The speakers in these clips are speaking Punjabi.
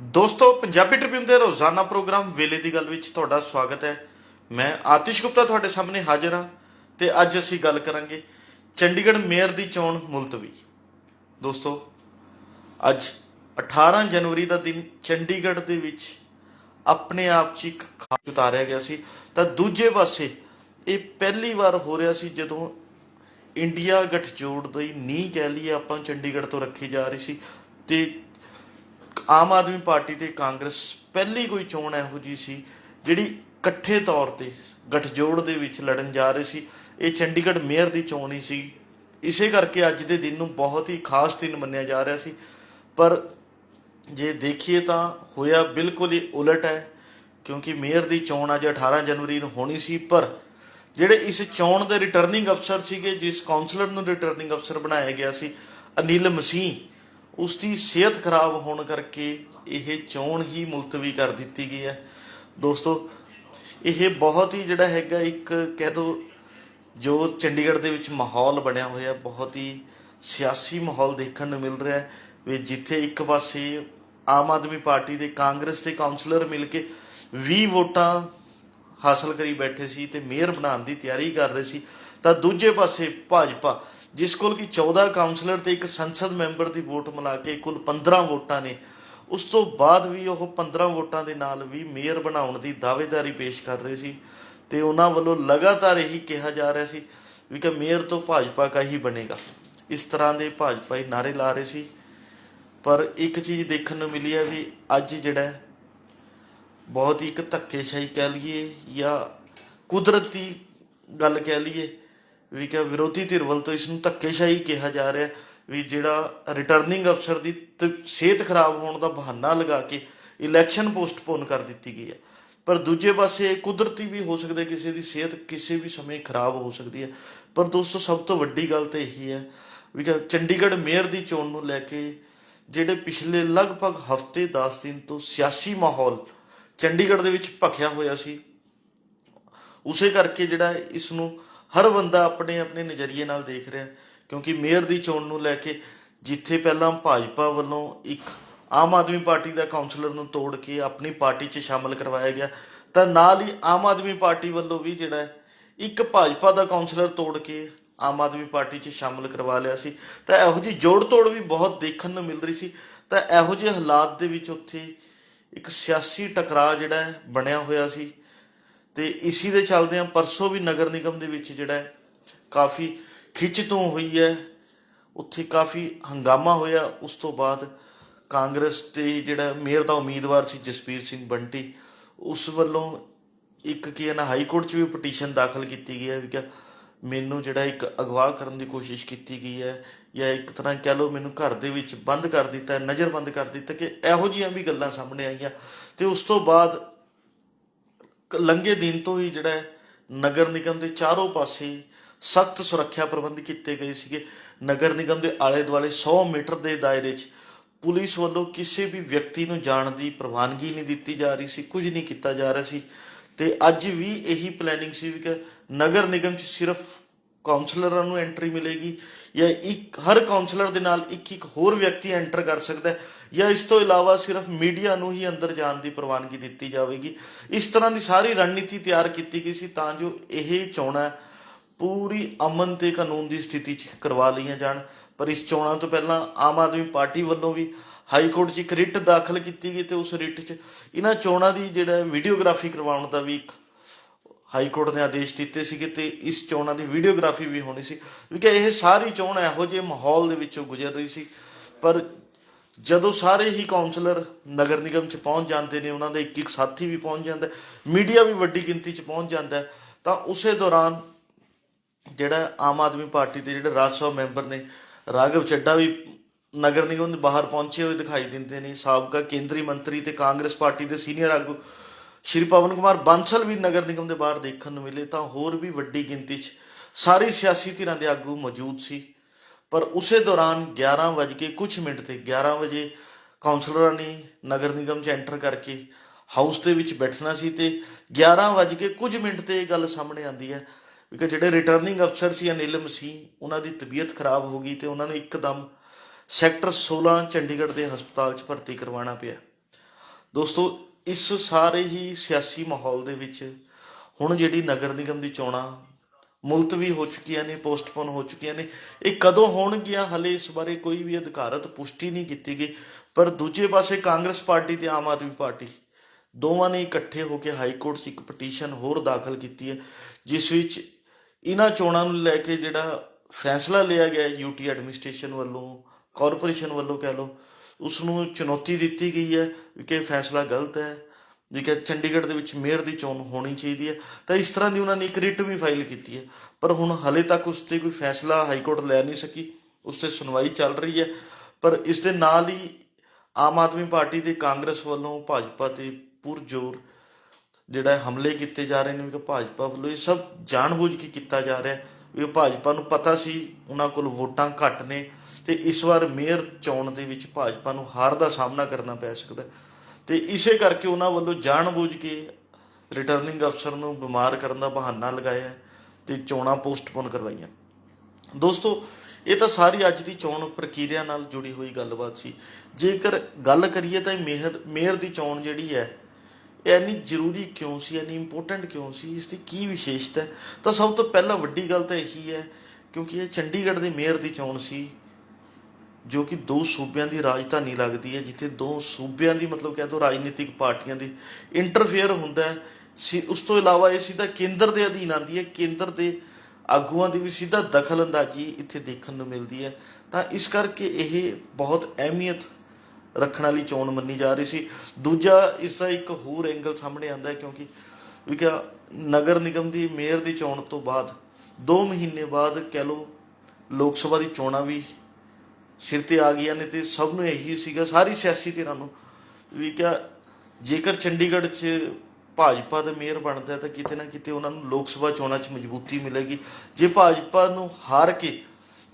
ਦੋਸਤੋ, ਪੰਜਾਬੀ ਟ੍ਰਿਬਿਊਨ ਦੇ ਰੋਜ਼ਾਨਾ ਪ੍ਰੋਗਰਾਮ ਵੇਲੇ ਦੀ ਗੱਲ ਵਿੱਚ ਤੁਹਾਡਾ ਸਵਾਗਤ ਹੈ। ਮੈਂ ਆਤਿਸ਼ ਗੁਪਤਾ ਤੁਹਾਡੇ ਸਾਹਮਣੇ ਹਾਜ਼ਰ ਹਾਂ ਤੇ ਅੱਜ ਅਸੀਂ ਗੱਲ ਕਰਾਂਗੇ ਚੰਡੀਗੜ੍ਹ ਮੇਅਰ ਦੀ ਚੋਣ ਮੁਲਤਵੀ। ਦੋਸਤੋ, ਅੱਜ 18 ਜਨਵਰੀ ਦਾ ਦਿਨ ਚੰਡੀਗੜ੍ਹ ਦੇ ਵਿੱਚ ਆਪਣੇ ਆਪ 'ਚ ਇੱਕ ਖਾਸ ਉਤਾਰਿਆ ਗਿਆ ਸੀ। ਤਾਂ ਦੂਜੇ ਪਾਸੇ ਇਹ ਪਹਿਲੀ ਵਾਰ ਹੋ ਰਿਹਾ ਸੀ ਜਦੋਂ ਇੰਡੀਆ ਗਠਜੋੜ ਦੀ ਨੀਂਹ ਕਹਿ ਲਈਏ ਆਪਾਂ ਚੰਡੀਗੜ੍ਹ ਤੋਂ ਰੱਖੀ ਜਾ ਰਹੀ ਸੀ ਤੇ ਆਮ ਆਦਮੀ ਪਾਰਟੀ ਤੇ ਕਾਂਗਰਸ ਪਹਿਲੀ ਕੋਈ ਚੋਣ ਇਹੋ ਜੀ ਸੀ, ਜਿਹੜੀ ਇਕੱਠੇ ਤੌਰ ਤੇ ਗਠਜੋੜ ਦੇ ਵਿੱਚ ਲੜਨ ਜਾ ਰਹੀ ਸੀ। ਇਹ ਚੰਡੀਗੜ੍ਹ ਮੇਅਰ ਦੀ ਚੋਣ ਹੀ ਸੀ। ਇਸੇ ਕਰਕੇ ਅੱਜ ਦੇ ਦਿਨ ਨੂੰ ਬਹੁਤ ਹੀ ਖਾਸ ਦਿਨ ਮੰਨਿਆ ਜਾ ਰਿਹਾ ਸੀ। ਪਰ ਜੇ ਦੇਖੀਏ ਤਾਂ ਹੋਇਆ ਬਿਲਕੁਲ ਹੀ ਉਲਟ ਹੈ, ਕਿਉਂਕਿ ਮੇਅਰ ਦੀ ਚੋਣ ਅੱਜ 18 ਜਨਵਰੀ ਨੂੰ ਹੋਣੀ ਸੀ। ਪਰ ਜਿਹੜੇ ਇਸ ਚੋਣ ਦੇ ਰਿਟਰਨਿੰਗ ਅਫਸਰ ਸੀਗੇ, ਜਿਸ ਕਾਉਂਸਲਰ ਨੂੰ ਰਿਟਰਨਿੰਗ ਅਫਸਰ ਬਣਾਇਆ ਗਿਆ ਸੀ, ਅਨਿਲ ਮਸੀਹ ਉਸ ਦੀ ਸਿਹਤ ਖਰਾਬ ਹੋਣ ਕਰਕੇ ਇਹ ਚੋਣ ਹੀ ਮੁਲਤਵੀ ਕਰ ਦਿੱਤੀ ਗਈ ਹੈ। ਦੋਸਤੋ, ਇਹ ਬਹੁਤ ਹੀ ਜਿਹੜਾ ਹੈਗਾ ਇੱਕ ਕਹਿ ਦੋ, ਜੋ ਚੰਡੀਗੜ੍ਹ ਦੇ ਵਿੱਚ ਮਾਹੌਲ ਬਣਿਆ ਹੋਇਆ, ਬਹੁਤ ਹੀ ਸਿਆਸੀ ਮਾਹੌਲ ਦੇਖਣ ਨੂੰ ਮਿਲ ਰਿਹਾ ਹੈ ਵੀ ਜਿੱਥੇ ਇੱਕ ਪਾਸੇ ਆਮ ਆਦਮੀ ਪਾਰਟੀ ਦੇ ਕਾਂਗਰਸ ਦੇ ਕਾਉਂਸਲਰ ਮਿਲ ਕੇ 20 ਵੋਟਾਂ ਹਾਸਲ ਕਰੀ ਬੈਠੇ ਸੀ ਤੇ ਮੇਅਰ ਬਣਾਉਣ ਦੀ ਤਿਆਰੀ ਕਰ ਰਹੇ ਸੀ, ਤਾਂ ਦੂਜੇ ਪਾਸੇ ਭਾਜਪਾ ਜਿਸ ਕੋਲ ਕਿ 14 ਕਾਉਂਸਲਰ ਤੇ ਇੱਕ ਸੰਸਦ ਮੈਂਬਰ ਦੀ ਵੋਟ ਮਿਲਾ ਕੇ ਕੁੱਲ 15 ਵੋਟਾਂ ਨੇ, ਉਸ ਤੋਂ ਬਾਅਦ ਵੀ ਉਹ 15 ਵੋਟਾਂ ਦੇ ਨਾਲ ਵੀ ਮੇਅਰ ਬਣਾਉਣ ਦੀ ਦਾਅਵੇਦਾਰੀ ਪੇਸ਼ ਕਰ ਰਹੇ ਸੀ ਤੇ ਉਹਨਾਂ ਵੱਲੋਂ ਲਗਾਤਾਰ ਇਹੀ ਕਿਹਾ ਜਾ ਰਿਹਾ ਸੀ ਵੀ ਕਿ ਮੇਅਰ ਤੋਂ ਭਾਜਪਾ ਕਾ ਹੀ ਬਣੇਗਾ। ਇਸ ਤਰ੍ਹਾਂ ਦੇ ਭਾਜਪਾ ਹੀ ਨਾਰੇ ਲਾ ਰਹੇ ਸੀ। ਪਰ ਇੱਕ ਚੀਜ਼ ਦੇਖਣ ਨੂੰ ਮਿਲੀ ਹੈ ਵੀ ਅੱਜ ਜਿਹੜਾ ਬਹੁਤ ਹੀ ਇੱਕ ਧੱਕੇਸ਼ਾਹੀ ਕਹਿ ਲਈਏ ਜਾਂ ਕੁਦਰਤੀ ਗੱਲ ਕਹਿ ਲਈਏ ਵੀ ਕਿ ਵਿਰੋਧੀ ਧਿਰ ਵੱਲ ਤੋਂ ਇਸ ਨੂੰ ਧੱਕੇਸ਼ਾਹੀ ਕਿਹਾ ਜਾ ਰਿਹਾ ਵੀ ਜਿਹੜਾ ਰਿਟਰਨਿੰਗ ਅਫਸਰ ਦੀ ਤ- ਸਿਹਤ ਖਰਾਬ ਹੋਣ ਦਾ ਬਹਾਨਾ ਲਗਾ ਕੇ ਇਲੈਕਸ਼ਨ ਪੋਸਟਪੋਨ ਕਰ ਦਿੱਤੀ ਗਈ ਹੈ। ਪਰ ਦੂਜੇ ਪਾਸੇ ਇਹ ਕੁਦਰਤੀ ਵੀ ਹੋ ਸਕਦਾ ਕਿਸੇ ਦੀ ਸਿਹਤ ਕਿਸੇ ਵੀ ਸਮੇਂ ਖਰਾਬ ਹੋ ਸਕਦੀ ਹੈ। ਪਰ ਦੋਸਤੋ, ਸਭ ਤੋਂ ਵੱਡੀ ਗੱਲ ਤਾਂ ਇਹੀ ਹੈ ਵੀ ਕਿ ਚੰਡੀਗੜ੍ਹ ਮੇਅਰ ਦੀ ਚੋਣ ਨੂੰ ਲੈ ਕੇ ਜਿਹੜੇ ਪਿਛਲੇ ਲਗਭਗ ਹਫ਼ਤੇ 10 ਦਿਨ ਤੋਂ ਸਿਆਸੀ ਮਾਹੌਲ ਚੰਡੀਗੜ੍ਹ ਦੇ ਵਿੱਚ ਭਖਿਆ ਹੋਇਆ ਸੀ, ਉਸੇ ਕਰਕੇ ਜਿਹੜਾ ਹੈ ਇਸ ਨੂੰ ਹਰ ਬੰਦਾ ਆਪਣੇ ਆਪਣੇ ਨਜ਼ਰੀਏ ਨਾਲ ਦੇਖ ਰਿਹਾ ਕਿਉਂਕਿ ਮੇਅਰ ਦੀ ਚੋਣ ਨੂੰ ਲੈ ਕੇ ਜਿੱਥੇ ਪਹਿਲਾਂ ਭਾਜਪਾ ਵੱਲੋਂ ਇੱਕ ਆਮ ਆਦਮੀ ਪਾਰਟੀ ਦਾ ਕਾਉਂਸਲਰ ਨੂੰ ਤੋੜ ਕੇ ਆਪਣੀ ਪਾਰਟੀ 'ਚ ਸ਼ਾਮਲ ਕਰਵਾਇਆ ਗਿਆ, ਤਾਂ ਨਾਲ ਹੀ ਆਮ ਆਦਮੀ ਪਾਰਟੀ ਵੱਲੋਂ ਵੀ ਜਿਹੜਾ ਹੈ, ਇੱਕ ਭਾਜਪਾ ਦਾ ਕਾਉਂਸਲਰ ਤੋੜ ਕੇ ਆਮ ਆਦਮੀ ਪਾਰਟੀ 'ਚ ਸ਼ਾਮਲ ਕਰਵਾ ਲਿਆ ਸੀ। ਤਾਂ ਇਹੋ ਜਿਹੀ ਜੋੜ ਤੋੜ ਵੀ ਬਹੁਤ ਦੇਖਣ ਨੂੰ ਮਿਲ ਰਹੀ ਸੀ। ਤਾਂ ਇਹੋ ਜਿਹੇ ਹਾਲਾਤ ਦੇ ਵਿੱਚ ਉੱਥੇ ਇੱਕ ਸਿਆਸੀ ਟਕਰਾਅ ਜਿਹੜਾ ਬਣਿਆ ਹੋਇਆ ਸੀ। ਤੇ ਇਸੀ ਦੇ ਚੱਲਦਿਆਂ ਪਰਸੋਂ ਵੀ ਨਗਰ ਨਿਗਮ ਦੇ ਵਿੱਚ ਜਿਹੜਾ ਕਾਫੀ ਖਿੱਚ ਤੋਂ ਹੋਈ ਹੈ। ਉੱਥੇ ਕਾਫੀ ਹੰਗਾਮਾ ਹੋਇਆ। ਉਸ ਤੋਂ ਬਾਅਦ ਕਾਂਗਰਸ ਤੇ ਜਿਹੜਾ ਮੇਅਰ ਦਾ ਉਮੀਦਵਾਰ ਸੀ ਜਸਪੀਰ ਸਿੰਘ ਬੰਟੀ, ਉਸ ਵੱਲੋਂ ਇੱਕ ਕੀ ਹੈ ਨਾ, ਹਾਈ ਕੋਰਟ 'ਚ ਵੀ ਪਟੀਸ਼ਨ ਦਾਖਲ ਕੀਤੀ ਗਈ ਹੈ ਵੀ ਕਿ ਮੈਨੂੰ ਜਿਹੜਾ ਇੱਕ ਅਗਵਾ ਕਰਨ ਦੀ ਕੋਸ਼ਿਸ਼ ਕੀਤੀ ਗਈ ਹੈ ਜਾਂ ਇੱਕ ਤਰ੍ਹਾਂ ਕਹਿ ਲਓ ਮੈਨੂੰ ਘਰ ਦੇ ਵਿੱਚ ਬੰਦ ਕਰ ਦਿੱਤਾ ਨਜ਼ਰਬੰਦ ਕਰ ਦਿੱਤਾ ਕਿ ਇਹੋ ਜਿਹੀਆਂ ਵੀ ਗੱਲਾਂ ਸਾਹਮਣੇ ਆਈਆਂ। ਤੇ ਉਸ ਤੋਂ ਬਾਅਦ ਲੰਘੇ ਦਿਨ ਤੋਂ ਹੀ ਜਿਹੜਾ ਨਗਰ ਨਿਗਮ ਦੇ ਚਾਰੋਂ ਪਾਸੇ ਸਖਤ ਸੁਰੱਖਿਆ ਪ੍ਰਬੰਧ ਕੀਤੇ ਗਏ ਸੀਗੇ। ਨਗਰ ਨਿਗਮ ਦੇ ਆਲੇ ਦੁਆਲੇ 100 ਮੀਟਰ ਦੇ ਦਾਇਰੇ 'ਚ ਪੁਲਿਸ ਵੱਲੋਂ ਕਿਸੇ ਵੀ ਵਿਅਕਤੀ ਨੂੰ ਜਾਣ ਦੀ ਪ੍ਰਵਾਨਗੀ ਨਹੀਂ ਦਿੱਤੀ ਜਾ ਰਹੀ ਸੀ, ਕੁਝ ਨਹੀਂ ਕੀਤਾ ਜਾ ਰਿਹਾ ਸੀ। ਤੇ ਅੱਜ ਵੀ ਇਹੀ ਪਲੈਨਿੰਗ ਸੀ ਵੀ ਕਿ ਨਗਰ ਨਿਗਮ 'ਚ ਸਿਰਫ ਕਾਉਂਸਲਰਾਂ ਨੂੰ ਐਂਟਰੀ ਮਿਲੇਗੀ ਜਾਂ ਇੱਕ, ਹਰ ਕਾਉਂਸਲਰ ਦੇ ਨਾਲ ਇੱਕ ਇੱਕ ਹੋਰ ਵਿਅਕਤੀ ਐਂਟਰ ਕਰ ਸਕਦਾ ਹੈ ਜਾਂ ਇਸ ਤੋਂ ਇਲਾਵਾ ਸਿਰਫ ਮੀਡੀਆ ਨੂੰ ਹੀ ਅੰਦਰ ਜਾਣ ਦੀ ਪ੍ਰਵਾਨਗੀ ਦਿੱਤੀ ਜਾਵੇਗੀ। ਇਸ ਤਰ੍ਹਾਂ ਦੀ ਸਾਰੀ ਰਣਨੀਤੀ ਤਿਆਰ ਕੀਤੀ ਗਈ ਸੀ ਤਾਂ ਜੋ ਇਹ ਚੋਣਾਂ ਪੂਰੀ ਅਮਨ ਤੇ ਕਾਨੂੰਨ ਦੀ ਸਥਿਤੀ 'ਚ ਕਰਵਾ ਲਈਆਂ ਜਾਣ। ਪਰ ਇਸ ਚੋਣਾਂ ਤੋਂ ਪਹਿਲਾਂ ਆਮ ਆਦਮੀ ਪਾਰਟੀ ਵੱਲੋਂ ਵੀ ਹਾਈ ਕੋਰਟ 'ਚ ਇੱਕ ਰਿਟ ਦਾਖਲ ਕੀਤੀ ਗਈ ਤੇ ਉਸ ਰਿਟ 'ਚ ਇਹਨਾਂ ਚੋਣਾਂ ਦੀ ਜਿਹੜਾ ਵੀਡੀਓਗ੍ਰਾਫੀ ਕਰਵਾਉਣ ਦਾ ਵੀ ਇੱਕ ਹਾਈ ਕੋਰਟ ਨੇ ਆਦੇਸ਼ ਦਿੱਤੇ ਸੀਗੇ ਤੇ ਇਸ ਚੋਣਾਂ ਦੀ ਵੀਡੀਓਗ੍ਰਾਫੀ ਵੀ ਹੋਣੀ ਸੀ। ਕਿਉਂਕਿ ਇਹ ਸਾਰੀ ਚੋਣ ਇਹੋ ਜਿਹੇ ਮਾਹੌਲ ਦੇ ਵਿੱਚੋਂ ਗੁਜ਼ਰ ਰਹੀ ਸੀ। ਪਰ ਜਦੋਂ ਸਾਰੇ ਹੀ ਕਾਉਂਸਲਰ ਨਗਰ ਨਿਗਮ 'ਚ ਪਹੁੰਚ ਜਾਂਦੇ ਨੇ, ਉਹਨਾਂ ਦਾ ਇੱਕ ਇੱਕ ਸਾਥੀ ਵੀ ਪਹੁੰਚ ਜਾਂਦਾ, ਮੀਡੀਆ ਵੀ ਵੱਡੀ ਗਿਣਤੀ 'ਚ ਪਹੁੰਚ ਜਾਂਦਾ, ਤਾਂ ਉਸੇ ਦੌਰਾਨ ਜਿਹੜਾ ਆਮ ਆਦਮੀ ਪਾਰਟੀ ਦੇ ਜਿਹੜੇ ਰਾਜ ਸਭਾ ਮੈਂਬਰ ਨੇ, ਰਾਘਵ ਚੱਡਾ ਵੀ ਨਗਰ ਨਿਗਮ ਦੇ ਬਾਹਰ ਪਹੁੰਚੇ ਹੋਏ ਦਿਖਾਈ ਦਿੰਦੇ ਨੇ। ਸਾਬਕਾ ਕੇਂਦਰੀ ਮੰਤਰੀ ਤੇ ਕਾਂਗਰਸ ਪਾਰਟੀ ਦੇ ਸੀਨੀਅਰ ਆਗੂ ਸ਼੍ਰੀ ਪਵਨ ਕੁਮਾਰ ਬਾਂਸਲ ਵੀ ਨਗਰ ਨਿਗਮ ਦੇ ਬਾਹਰ ਦੇਖਣ ਨੂੰ ਮਿਲੇ ਤਾਂ ਹੋਰ ਵੀ ਵੱਡੀ ਗਿਣਤੀ 'ਚ ਸਾਰੀ ਸਿਆਸੀ ਧਿਰਾਂ ਦੇ ਆਗੂ ਮੌਜੂਦ ਸੀ। ਪਰ ਉਸੇ ਦੌਰਾਨ 11 ਵਜੇ ਕੇ ਕੁਝ ਮਿੰਟ ਤੇ 11 ਵਜੇ ਕਾਉਂਸਲਰਾਂ ਨੇ ਨਗਰ ਨਿਗਮ 'ਚ ਐਂਟਰ ਕਰਕੇ ਹਾਊਸ ਦੇ ਵਿੱਚ ਬੈਠਣਾ ਸੀ ਤੇ 11 ਵਜੇ ਕੇ ਕੁਝ ਮਿੰਟ ਤੇ ਇਹ ਗੱਲ ਸਾਹਮਣੇ ਆਉਂਦੀ ਹੈ ਵੀ ਕਿ ਜਿਹੜੇ ਰਿਟਰਨਿੰਗ ਅਫਸਰ ਸੀ, ਅਨਿਲ ਮਸੀਹ, ਉਹਨਾਂ ਦੀ ਤਬੀਅਤ ਖਰਾਬ ਹੋ ਗਈ ਤੇ ਉਹਨਾਂ ਨੂੰ ਇੱਕਦਮ ਸੈਕਟਰ 16 ਚੰਡੀਗੜ੍ਹ ਦੇ ਹਸਪਤਾਲ 'ਚ ਭਰਤੀ ਕਰਵਾਉਣਾ ਪਿਆ। ਦੋਸਤੋ ਇਸ ਸਾਰੇ ਹੀ ਸਿਆਸੀ ਮਾਹੌਲ ਦੇ ਵਿੱਚ ਹੁਣ ਜਿਹੜੀ ਨਗਰ ਨਿਗਮ ਦੀ ਚੋਣਾਂ ਮੁਲਤਵੀ ਹੋ ਚੁੱਕੀਆਂ ਨੇ, ਪੋਸਟਪੋਨ ਹੋ ਚੁੱਕੀਆਂ ਨੇ, ਇਹ ਕਦੋਂ ਹੋਣਗੀਆਂ ਹਲੇ ਇਸ ਬਾਰੇ ਕੋਈ ਵੀ ਅਧਿਕਾਰਤ ਪੁਸ਼ਟੀ ਨਹੀਂ ਕੀਤੀ ਗਈ। ਪਰ ਦੂਜੇ ਪਾਸੇ ਕਾਂਗਰਸ ਪਾਰਟੀ ਤੇ ਆਮ ਆਦਮੀ ਪਾਰਟੀ ਦੋਵਾਂ ਨੇ ਇਕੱਠੇ ਹੋ ਕੇ ਹਾਈ ਕੋਰਟ 'ਚ ਇੱਕ ਪਟੀਸ਼ਨ ਹੋਰ ਦਾਖਲ ਕੀਤੀ ਹੈ, ਜਿਸ ਵਿੱਚ ਇਹਨਾਂ ਚੋਣਾਂ ਨੂੰ ਲੈ ਕੇ ਜਿਹੜਾ ਫੈਸਲਾ ਲਿਆ ਗਿਆ ਯੂਟੀ ਐਡਮਿਨਿਸਟ੍ਰੇਸ਼ਨ ਵੱਲੋਂ, ਕਾਰਪੋਰੇਸ਼ਨ ਵੱਲੋਂ ਕਹਿ ਲਓ ਉਸ ਨੂੰ ਚੁਣੌਤੀ ਦਿੱਤੀ ਗਈ ਹੈ ਕਿ ਇਹ ਫੈਸਲਾ ਗਲਤ ਹੈ ਜੀ ਕਿ ਚੰਡੀਗੜ੍ਹ ਦੇ ਵਿੱਚ ਮੇਅਰ ਦੀ ਚੋਣ ਹੋਣੀ ਚਾਹੀਦੀ ਹੈ। ਤਾਂ ਇਸ ਤਰ੍ਹਾਂ ਦੀ ਉਹਨਾਂ ਨੇ ਇੱਕ ਰਿਟ ਵੀ ਫਾਈਲ ਕੀਤੀ ਹੈ। ਪਰ ਹੁਣ ਹਲੇ ਤੱਕ ਉਸ ਤੇ ਕੋਈ ਫੈਸਲਾ ਹਾਈ ਕੋਰਟ ਲੈ ਨਹੀਂ ਸਕੀ। ਉਸ ਤੇ ਸੁਣਵਾਈ ਚੱਲ ਰਹੀ ਹੈ। ਪਰ ਇਸ ਦੇ ਨਾਲ ਹੀ ਆਮ ਆਦਮੀ ਪਾਰਟੀ ਤੇ ਕਾਂਗਰਸ ਵੱਲੋਂ ਭਾਜਪਾ ਤੇ ਪੁਰਜੋਰ ਜਿਹੜਾ ਹਮਲੇ ਕੀਤੇ ਜਾ ਰਹੇ ਨੇ ਕਿ ਭਾਜਪਾ ਵੱਲੋਂ ਇਹ ਸਭ ਜਾਣਬੁੱਝ ਕੇ ਕੀਤਾ ਜਾ ਰਿਹਾ ਹੈ। ਵੀ ਭਾਜਪਾ ਨੂੰ ਪਤਾ ਸੀ, ਉਹਨਾਂ ਕੋਲ ਵੋਟਾਂ ਘੱਟ ਨੇ। ਤੇ ਇਸ ਵਾਰ ਮੇਅਰ ਚੋਣ ਦੇ ਵਿੱਚ ਭਾਜਪਾ ਨੂੰ ਹਾਰ ਦਾ ਸਾਹਮਣਾ ਕਰਨਾ ਪੈ ਸਕਦਾ ਹੈ। ਤੇ ਇਸੇ ਕਰਕੇ ਉਹਨਾਂ ਵੱਲੋਂ ਜਾਣਬੁੱਝ ਕੇ ਰਿਟਰਨਿੰਗ ਅਫਸਰ ਨੂੰ ਬਿਮਾਰ ਕਰਨ ਦਾ ਬਹਾਨਾ ਲਗਾਇਆ ਹੈ ਤੇ ਚੋਣਾਂ ਪੋਸਟਪੋਨ ਕਰਵਾਈਆਂ। ਦੋਸਤੋ, ਇਹ ਤਾਂ ਸਾਰੀ ਅੱਜ ਦੀ ਚੋਣ ਪ੍ਰਕਿਰਿਆ ਨਾਲ ਜੁੜੀ ਹੋਈ ਗੱਲਬਾਤ ਸੀ। ਜੇਕਰ ਗੱਲ ਕਰੀਏ ਤਾਂ ਇਹ ਮੇਅਰ ਮੇਅਰ ਦੀ ਚੋਣ ਜਿਹੜੀ ਹੈ, ਇਹ ਇੰਨੀ ਜ਼ਰੂਰੀ ਕਿਉਂ ਸੀ, ਇੰਨੀ ਇੰਪੋਰਟੈਂਟ ਕਿਉਂ ਸੀ, ਇਸ ਦੀ ਕੀ ਵਿਸ਼ੇਸ਼ਤਾ ਤਾਂ ਸਭ ਤੋਂ ਪਹਿਲਾਂ ਵੱਡੀ ਗੱਲ ਤਾਂ ਇਹੀ ਹੈ, ਕਿਉਂਕਿ ਇਹ ਚੰਡੀਗੜ੍ਹ ਦੇ ਮੇਅਰ ਦੀ ਚੋਣ ਸੀ। ਜੋ ਕਿ ਦੋ ਸੂਬਿਆਂ ਦੀ ਰਾਜਧਾਨੀ ਲੱਗਦੀ ਹੈ, ਜਿੱਥੇ ਦੋ ਸੂਬਿਆਂ ਦੀ ਮਤਲਬ ਕਹਿ ਦੋ ਰਾਜਨੀਤਿਕ ਪਾਰਟੀਆਂ ਦੀ ਇੰਟਰਫੇਅਰ ਹੁੰਦਾ ਹੈ। ਸੀ, ਉਸ ਤੋਂ ਇਲਾਵਾ ਇਹ ਸਿੱਧਾ ਕੇਂਦਰ ਦੇ ਅਧੀਨ ਆਉਂਦੀ ਹੈ। ਕੇਂਦਰ ਦੇ ਆਗੂਆਂ ਦੀ ਵੀ ਸਿੱਧਾ ਦਖਲ ਅੰਦਾਜ਼ੀ ਇੱਥੇ ਦੇਖਣ ਨੂੰ ਮਿਲਦੀ ਹੈ। ਤਾਂ ਇਸ ਕਰਕੇ ਇਹ ਬਹੁਤ ਅਹਿਮੀਅਤ ਰੱਖਣ ਵਾਲੀ ਚੋਣ ਮੰਨੀ ਜਾ ਰਹੀ ਸੀ। ਦੂਜਾ ਇਸ ਦਾ ਇੱਕ ਹੋਰ ਐਂਗਲ ਸਾਹਮਣੇ ਆਉਂਦਾ ਹੈ, ਕਿਉਂਕਿ ਵੀ ਕਿਹਾ ਨਗਰ ਨਿਗਮ ਦੀ ਮੇਅਰ ਦੀ ਚੋਣ ਤੋਂ ਬਾਅਦ 2 ਮਹੀਨੇ ਬਾਅਦ ਕਹਿ ਲਓ, ਲੋਕ ਸਭਾ ਦੀ ਚੋਣਾਂ ਵੀ ਸਿਰ ਤੇ ਆ ਗਈਆਂ ਨੇ ਤੇ ਸਭ ਨੂੰ ਇਹੀ ਸੀਗਾ, ਸਾਰੀ ਸਿਆਸੀ ਧਿਰਾਂ ਨੂੰ ਵੀ ਕਿਹਾ ਜੇਕਰ ਚੰਡੀਗੜ੍ਹ 'ਚ ਭਾਜਪਾ ਦਾ ਮੇਅਰ ਬਣਦਾ ਤਾਂ ਕਿਤੇ ਨਾ ਕਿਤੇ ਉਹਨਾਂ ਨੂੰ ਲੋਕ ਸਭਾ ਚੋਣਾਂ 'ਚ ਮਜ਼ਬੂਤੀ ਮਿਲੇਗੀ। ਜੇ ਭਾਜਪਾ ਨੂੰ ਹਾਰ ਕੇ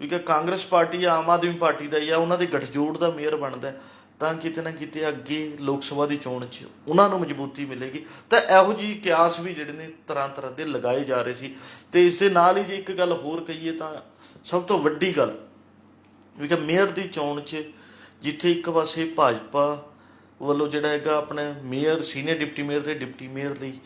ਵੀ ਕਿ ਕਾਂਗਰਸ ਪਾਰਟੀ ਜਾਂ ਆਮ ਆਦਮੀ ਪਾਰਟੀ ਦਾ ਜਾਂ ਉਹਨਾਂ ਦੇ ਗਠਜੋੜ ਦਾ ਮੇਅਰ ਬਣਦਾ ਤਾਂ ਕਿਤੇ ਨਾ ਕਿਤੇ ਅੱਗੇ ਲੋਕ ਸਭਾ ਦੀ ਚੋਣ 'ਚ ਉਹਨਾਂ ਨੂੰ ਮਜ਼ਬੂਤੀ ਮਿਲੇਗੀ। ਤਾਂ ਇਹੋ ਜਿਹੀ ਕਿਆਸ ਵੀ ਜਿਹੜੇ ਨੇ ਤਰ੍ਹਾਂ ਤਰ੍ਹਾਂ ਦੇ ਲਗਾਏ ਜਾ ਰਹੇ ਸੀ। ਤੇ ਇਸ ਦੇ ਨਾਲ ਹੀ ਜੇ ਇੱਕ ਗੱਲ ਹੋਰ ਕਹੀਏ ਤਾਂ ਸਭ ਤੋਂ ਵੱਡੀ ਗੱਲ ਵੀ ਮੇਅਰ ਦੀ ਚੋਣ 'ਚ ਜਿੱਥੇ ਇੱਕ ਪਾਸੇ ਭਾਜਪਾ ਵੱਲੋਂ ਜਿਹੜਾ ਹੈਗਾ ਆਪਣੇ ਮੇਅਰ, ਸੀਨੀਅਰ ਡਿਪਟੀ ਮੇਅਰ ਤੇ ਡਿਪਟੀ ਮੇਅਰ ਲਈ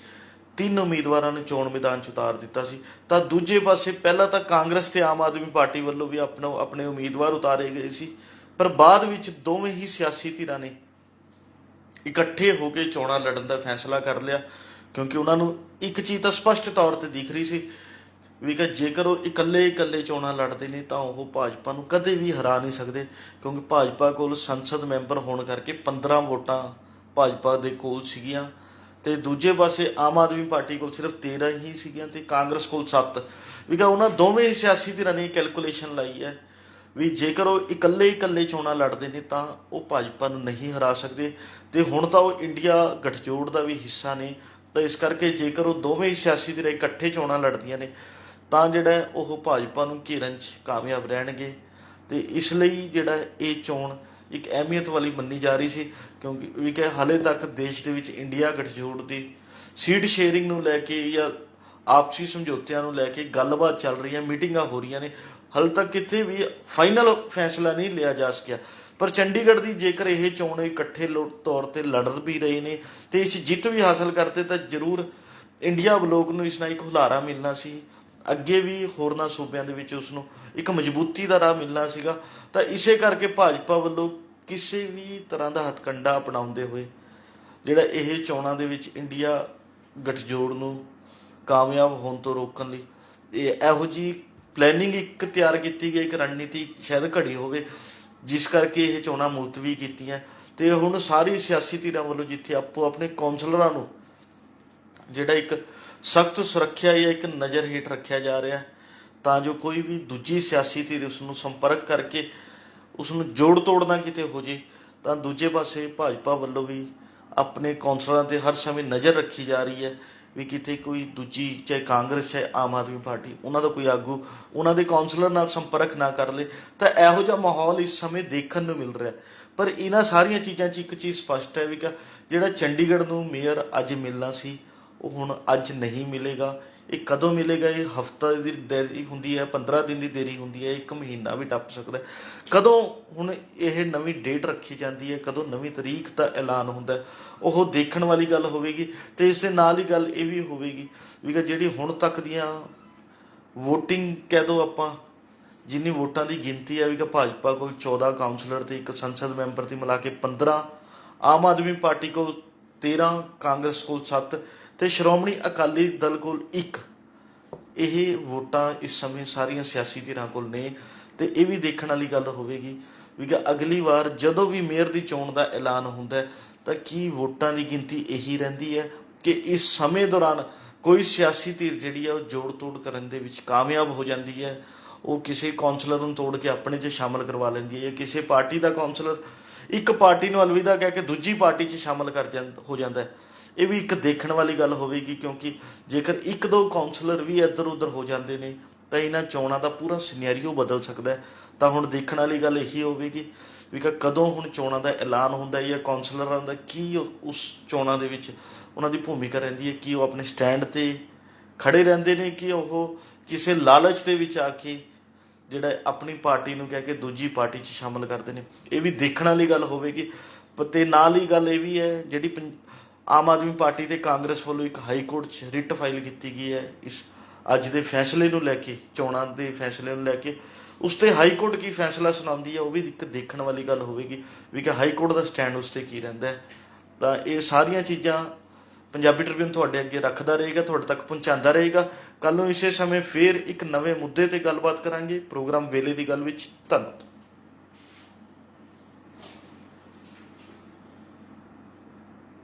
ਤਿੰਨ ਉਮੀਦਵਾਰਾਂ ਨੂੰ ਚੋਣ ਮੈਦਾਨ 'ਚ ਉਤਾਰ ਦਿੱਤਾ ਸੀ। ਤਾਂ ਦੂਜੇ ਪਾਸੇ ਪਹਿਲਾਂ ਤਾਂ ਕਾਂਗਰਸ ਤੇ ਆਮ ਆਦਮੀ ਪਾਰਟੀ ਵੱਲੋਂ ਵੀ ਆਪਣਾ, ਆਪਣੇ ਉਮੀਦਵਾਰ ਉਤਾਰੇ ਗਏ ਸੀ। ਪਰ ਬਾਅਦ ਵਿੱਚ ਦੋਵੇਂ ਹੀ ਸਿਆਸੀ ਧਿਰਾਂ ਨੇ ਇਕੱਠੇ ਹੋ ਕੇ ਚੋਣਾਂ ਲੜਨ ਦਾ ਫੈਸਲਾ ਕਰ ਲਿਆ, ਕਿਉਂਕਿ ਉਹਨਾਂ ਨੂੰ ਇੱਕ ਚੀਜ਼ ਤਾਂ ਸਪਸ਼ਟ ਤੌਰ ਤੇ ਦਿਖ ਰਹੀ ਸੀ ਵੀ ਕਿ ਜੇਕਰ ਉਹ ਇਕੱਲੇ ਇਕੱਲੇ ਚੋਣਾਂ ਲੜਦੇ ਨੇ ਤਾਂ ਉਹ ਭਾਜਪਾ ਨੂੰ ਕਦੇ ਵੀ ਹਰਾ ਨਹੀਂ ਸਕਦੇ, ਕਿਉਂਕਿ ਭਾਜਪਾ ਕੋਲ ਸੰਸਦ ਮੈਂਬਰ ਹੋਣ ਕਰਕੇ 15 ਵੋਟਾਂ ਭਾਜਪਾ ਦੇ ਕੋਲ ਸੀਗੀਆਂ ਤੇ ਦੂਜੇ ਪਾਸੇ ਆਮ ਆਦਮੀ ਪਾਰਟੀ ਕੋਲ ਸਿਰਫ 13 ਹੀ ਸੀਗੀਆਂ ਤੇ ਕਾਂਗਰਸ ਕੋਲ 7 ਵੀ ਕਿ ਉਹਨਾਂ ਦੋਵੇਂ ਸਿਆਸੀ ਧਿਰਾਂ ਨੇ ਕੈਲਕੂਲੇਸ਼ਨ ਲਾਈ ਹੈ ਵੀ ਜੇਕਰ ਉਹ ਇਕੱਲੇ ਇਕੱਲੇ ਚੋਣਾਂ ਲੜਦੇ ਨੇ ਤਾਂ ਉਹ ਭਾਜਪਾ ਨੂੰ ਨਹੀਂ ਹਰਾ ਸਕਦੇ ਤੇ ਹੁਣ ਤਾਂ ਉਹ ਇੰਡੀਆ ਗਠਜੋੜ ਦਾ ਵੀ ਹਿੱਸਾ ਨੇ, ਤਾਂ ਇਸ ਕਰਕੇ ਜੇਕਰ ਉਹ ਦੋਵੇਂ ਸਿਆਸੀ ਧਿਰਾਂ ਇਕੱਠੇ ਚੋਣਾਂ ਲੜਦੀਆਂ ਨੇ ਤਾਂ ਜਿਹੜਾ ਉਹ ਭਾਜਪਾ ਨੂੰ ਘੇਰਨ 'ਚ ਕਾਮਯਾਬ ਰਹਿਣਗੇ ਤੇ ਇਸ ਲਈ ਜਿਹੜਾ ਇਹ ਚੋਣ ਇੱਕ ਅਹਿਮੀਅਤ ਵਾਲੀ ਮੰਨੀ ਜਾ ਰਹੀ ਸੀ, ਕਿਉਂਕਿ ਵੀ ਕਿ ਹਾਲੇ ਤੱਕ ਦੇਸ਼ ਦੇ ਵਿੱਚ ਇੰਡੀਆ ਗਠਜੋੜ ਦੀ ਸੀਟ ਸ਼ੇਅਰਿੰਗ ਨੂੰ ਲੈ ਕੇ ਜਾਂ ਆਪਸੀ ਸਮਝੌਤਿਆਂ ਨੂੰ ਲੈ ਕੇ ਗੱਲਬਾਤ ਚੱਲ ਰਹੀ ਹੈ ਮੀਟਿੰਗਾਂ ਹੋ ਰਹੀਆਂ ਨੇ, ਹਾਲੇ ਤੱਕ ਕਿਤੇ ਵੀ ਫਾਈਨਲ ਫੈਸਲਾ ਨਹੀਂ ਲਿਆ ਜਾ ਸਕਿਆ। ਪਰ ਚੰਡੀਗੜ੍ਹ ਦੀ ਜੇਕਰ ਇਹ ਚੋਣ ਇਕੱਠੇ ਲੋ- ਤੌਰ ਤੇ ਲੜ ਵੀ ਰਹੇ ਨੇ ਤੇ ਇਸ 'ਚ ਜਿੱਤ ਵੀ ਹਾਸਲ ਕਰਦੇ ਤਾਂ ਜ਼ਰੂਰ ਇੰਡੀਆ ਬਲੋਕ ਨੂੰ ਇਸ ਨਾਲ ਇੱਕ ਹੁਲਾਰਾ ਮਿਲਣਾ ਸੀ। ਅੱਗੇ ਵੀ ਹੋਰਨਾਂ ਸੂਬਿਆਂ ਦੇ ਵਿੱਚ ਉਸ ਨੂੰ ਇੱਕ ਮਜ਼ਬੂਤੀ ਦਾ ਰਾਹ ਮਿਲਣਾ ਸੀਗਾ। ਤਾਂ ਇਸੇ ਕਰਕੇ ਭਾਜਪਾ ਵੱਲੋਂ ਕਿਸੇ ਵੀ ਤਰ੍ਹਾਂ ਦਾ ਹਥਕੰਡਾ ਅਪਣਾਉਂਦੇ ਹੋਏ, ਜਿਹੜਾ ਇਹ ਚੋਣਾਂ ਦੇ ਵਿੱਚ ਇੰਡੀਆ ਗਠਜੋੜ ਨੂੰ ਕਾਮਯਾਬ ਹੋਣ ਤੋਂ ਰੋਕਣ ਲਈ, ਇਹ ਇਹੋ ਜੀ ਪਲੈਨਿੰਗ ਇੱਕ ਤਿਆਰ ਕੀਤੀ ਗਈ, ਇੱਕ ਰਣਨੀਤੀ ਸ਼ਾਇਦ ਘੜੀ ਹੋਵੇ, ਜਿਸ ਕਰਕੇ ਇਹ ਚੋਣਾਂ ਮੁਲਤਵੀ ਕੀਤੀਆਂ। ਤੇ ਹੁਣ ਸਾਰੀ ਸਿਆਸੀ ਧਿਰਾਂ ਵੱਲੋਂ ਜਿੱਥੇ ਆਪੋ ਆਪਣੇ ਕੌਂਸਲਰਾਂ ਨੂੰ ਜਿਹੜਾ ਇੱਕ ਸਖਤ ਸੁਰੱਖਿਆ ਜਾਂ ਇੱਕ ਨਜ਼ਰ ਹੇਠ ਰੱਖਿਆ ਜਾ ਰਿਹਾ ਤਾਂ ਜੋ ਕੋਈ ਵੀ ਦੂਜੀ ਸਿਆਸੀ ਧਿਰ ਉਸ ਨੂੰ ਸੰਪਰਕ ਕਰਕੇ ਉਸ ਨੂੰ ਜੋੜ ਤੋੜ ਨਾ ਕਿਤੇ ਹੋ ਜੇ, ਤਾਂ ਦੂਜੇ ਪਾਸੇ ਭਾਜਪਾ ਵੱਲੋਂ ਵੀ ਆਪਣੇ ਕੌਂਸਲਰਾਂ ਤੇ ਹਰ ਸਮੇਂ ਨਜ਼ਰ ਰੱਖੀ ਜਾ ਰਹੀ ਹੈ ਵੀ ਕਿਤੇ ਕੋਈ ਦੂਜੀ, ਚਾਹੇ ਕਾਂਗਰਸ, ਚਾਹੇ ਆਮ ਆਦਮੀ ਪਾਰਟੀ, ਉਹਨਾਂ ਦਾ ਕੋਈ ਆਗੂ ਉਹਨਾਂ ਦੇ ਕੌਂਸਲਰ ਨਾਲ ਸੰਪਰਕ ਨਾ ਕਰ ਲੇ, ਤਾਂ ਇਹੋ ਜਿਹਾ ਮਾਹੌਲ ਇਸ ਸਮੇਂ ਦੇਖਣ ਨੂੰ ਮਿਲ ਰਿਹਾ ਪਰ ਇਹਨਾਂ ਸਾਰੀਆਂ ਚੀਜ਼ਾਂ 'ਚ ਇੱਕ ਚੀਜ਼ ਸਪਸ਼ਟ ਹੈ ਵੀ ਕਿ ਜਿਹੜਾ ਚੰਡੀਗੜ੍ਹ ਨੂੰ ਮੇਅਰ ਅੱਜ ਮਿਲਣਾ ਸੀ ਉਹ ਹੁਣ ਅੱਜ ਨਹੀਂ ਮਿਲੇਗਾ। ਇਹ ਕਦੋਂ ਮਿਲੇਗਾ? ਇਹ ਹਫਤਾ ਦੀ ਦੇਰੀ ਹੁੰਦੀ ਹੈ 15 ਦਿਨ ਦੀ ਦੇਰੀ ਹੁੰਦੀ ਹੈ, ਇੱਕ ਮਹੀਨਾ ਵੀ ਟੱਪ ਸਕਦਾ ਕਦੋਂ ਹੁਣ ਇਹ ਨਵੀਂ ਡੇਟ ਰੱਖੀ ਜਾਂਦੀ ਹੈ, ਕਦੋਂ ਨਵੀਂ ਤਰੀਕ ਦਾ ਐਲਾਨ ਹੁੰਦਾ ਉਹ ਦੇਖਣ ਵਾਲੀ ਗੱਲ ਹੋਵੇਗੀ ਤੇ ਇਸ ਦੇ ਨਾਲ ਹੀ ਗੱਲ ਇਹ ਵੀ ਹੋਵੇਗੀ ਵੀ ਕਿ ਜਿਹੜੀ ਹੁਣ ਤੱਕ ਦੀਆਂ VOTING ਕਹਿ ਦੋ ਆਪਾਂ, ਜਿੰਨੀ ਵੋਟਾਂ ਦੀ ਗਿਣਤੀ ਹੈ, ਵੀ ਕਿ ਭਾਜਪਾ ਕੋਲ 14 ਕਾਉਂਸਲਰ ਤੇ ਇੱਕ ਸੰਸਦ ਮੈਂਬਰ 'ਤੇ ਮਿਲਾ ਕੇ 15 ਆਮ ਆਦਮੀ ਪਾਰਟੀ ਕੋਲ 13 ਕਾਂਗਰਸ ਕੋਲ 7 ਤੇ ਸ਼੍ਰੋਮਣੀ ਅਕਾਲੀ ਦਲ ਕੋਲ 1 ਇਹ ਵੋਟਾਂ ਇਸ ਸਮੇਂ ਸਾਰੀਆਂ ਸਿਆਸੀ ਧਿਰਾਂ ਕੋਲ ਨੇ ਤੇ ਇਹ ਵੀ ਦੇਖਣ ਵਾਲੀ ਗੱਲ ਹੋਵੇਗੀ ਵੀ ਕਿ ਅਗਲੀ ਵਾਰ ਜਦੋਂ ਵੀ ਮੇਅਰ ਦੀ ਚੋਣ ਦਾ ਐਲਾਨ ਹੁੰਦਾ ਤਾਂ ਕੀ ਵੋਟਾਂ ਦੀ ਗਿਣਤੀ ਇਹੀ ਰਹਿੰਦੀ ਹੈ ਕਿ ਇਸ ਸਮੇਂ ਦੌਰਾਨ ਕੋਈ ਸਿਆਸੀ ਧਿਰ ਜਿਹੜੀ ਹੈ ਉਹ ਜੋੜ ਤੋੜ ਕਰਨ ਦੇ ਵਿੱਚ ਕਾਮਯਾਬ ਹੋ ਜਾਂਦੀ ਹੈ, ਉਹ ਕਿਸੇ ਕਾਉਂਸਲਰ ਨੂੰ ਤੋੜ ਕੇ ਆਪਣੇ 'ਚ ਸ਼ਾਮਲ ਕਰਵਾ ਲੈਂਦੀ ਹੈ ਜਾਂ ਕਿਸੇ ਪਾਰਟੀ ਦਾ ਕਾਉਂਸਲਰ ਇੱਕ ਪਾਰਟੀ ਨੂੰ ਅਲਵਿਦਾ ਕਹਿ ਕੇ ਦੂਜੀ ਪਾਰਟੀ 'ਚ ਸ਼ਾਮਲ ਕਰ ਜਾਂ, ਹੋ ਜਾਂਦਾ ਹੈ। ਇਹ ਵੀ ਇੱਕ ਦੇਖਣ ਵਾਲੀ ਗੱਲ ਹੋਵੇਗੀ ਕਿਉਂਕਿ ਜੇਕਰ ਇੱਕ ਦੋ ਕਾਉਂਸਲਰ ਵੀ ਇੱਧਰ ਉੱਧਰ ਹੋ ਜਾਂਦੇ ਨੇ, ਤਾਂ ਇਹਨਾਂ ਚੋਣਾਂ ਦਾ ਪੂਰਾ ਸਿਨੈਰੀਓ ਬਦਲ ਸਕਦਾ ਹੈ। ਤਾਂ ਹੁਣ ਦੇਖਣ ਵਾਲੀ ਗੱਲ ਇਹੀ ਹੋਵੇਗੀ ਵੀ ਕਿ, ਕਦੋਂ ਹੁਣ ਚੋਣਾਂ ਦਾ ਐਲਾਨ ਹੁੰਦਾ ਹੈ ਜਾਂ ਕਾਉਂਸਲਰਾਂ ਦਾ ਕੀ ਉਸ ਚੋਣਾਂ ਦੇ ਵਿੱਚ ਉਹਨਾਂ ਦੀ ਭੂਮਿਕਾ ਰਹਿੰਦੀ ਹੈ, ਕੀ ਉਹ ਆਪਣੇ ਸਟੈਂਡ ਤੇ ਖੜੇ ਰਹਿੰਦੇ ਨੇ, ਕਿ ਉਹ ਕਿਸੇ ਲਾਲਚ ਦੇ ਵਿੱਚ ਆ ਕੇ ਜਿਹੜਾ ਆਪਣੀ ਪਾਰਟੀ ਨੂੰ ਕਹਿ ਕੇ ਦੂਜੀ ਪਾਰਟੀ 'ਚ ਸ਼ਾਮਲ ਕਰਦੇ ਨੇ। ਇਹ ਵੀ ਦੇਖਣ ਵਾਲੀ ਗੱਲ ਹੋਵੇਗੀ ਪ- ਤੇ ਨਾਲ ਹੀ ਗੱਲ ਇਹ ਵੀ ਹੈ, ਜਿਹੜੀ ਪੰ- ਆਮ ਆਦਮੀ ਪਾਰਟੀ ਤੇ ਕਾਂਗਰਸ ਵੱਲੋਂ ਇੱਕ ਹਾਈ ਕੋਰਟ 'ਚ ਰਿਟ ਫਾਈਲ ਕੀਤੀ ਗਈ ਹੈ, ਇਸ ਅੱਜ ਦੇ ਫੈਸਲੇ ਨੂੰ ਲੈ ਕੇ, ਚੋਣਾਂ ਦੇ ਫੈਸਲੇ ਨੂੰ ਲੈ ਕੇ, ਉਸ ਤੇ ਹਾਈ ਕੋਰਟ ਕੀ ਫੈਸਲਾ ਸੁਣਾਉਂਦੀ ਹੈ, ਉਹ ਵੀ ਇੱਕ ਦੇਖਣ ਵਾਲੀ ਗੱਲ ਹੋਵੇਗੀ ਵੀ ਕਿ ਹਾਈ ਕੋਰਟ ਦਾ ਸਟੈਂਡ ਉਸ ਤੇ ਕੀ ਰਹਿੰਦਾ ਹੈ। ਤਾਂ ਇਹ ਸਾਰੀਆਂ ਚੀਜ਼ਾਂ ਪੰਜਾਬੀ ਟ੍ਰਿਬਿਊਨ ਤੁਹਾਡੇ ਅੱਗੇ ਰੱਖਦਾ ਰਹੇਗਾ, ਤੁਹਾਡੇ ਤੱਕ ਪਹੁੰਚਾਉਂਦਾ ਰਹੇਗਾ। ਕੱਲ ਨੂੰ ਇਸੇ ਸਮੇਂ ਫੇਰ ਇੱਕ ਨਵੇਂ ਮੁੱਦੇ ਤੇ ਗੱਲਬਾਤ ਕਰਾਂਗੇ। ਪ੍ਰੋਗਰਾਮ ਵੇਲੇ ਦੀ ਗੱਲ ਵਿੱਚ ਧੰਨਵਾਦ।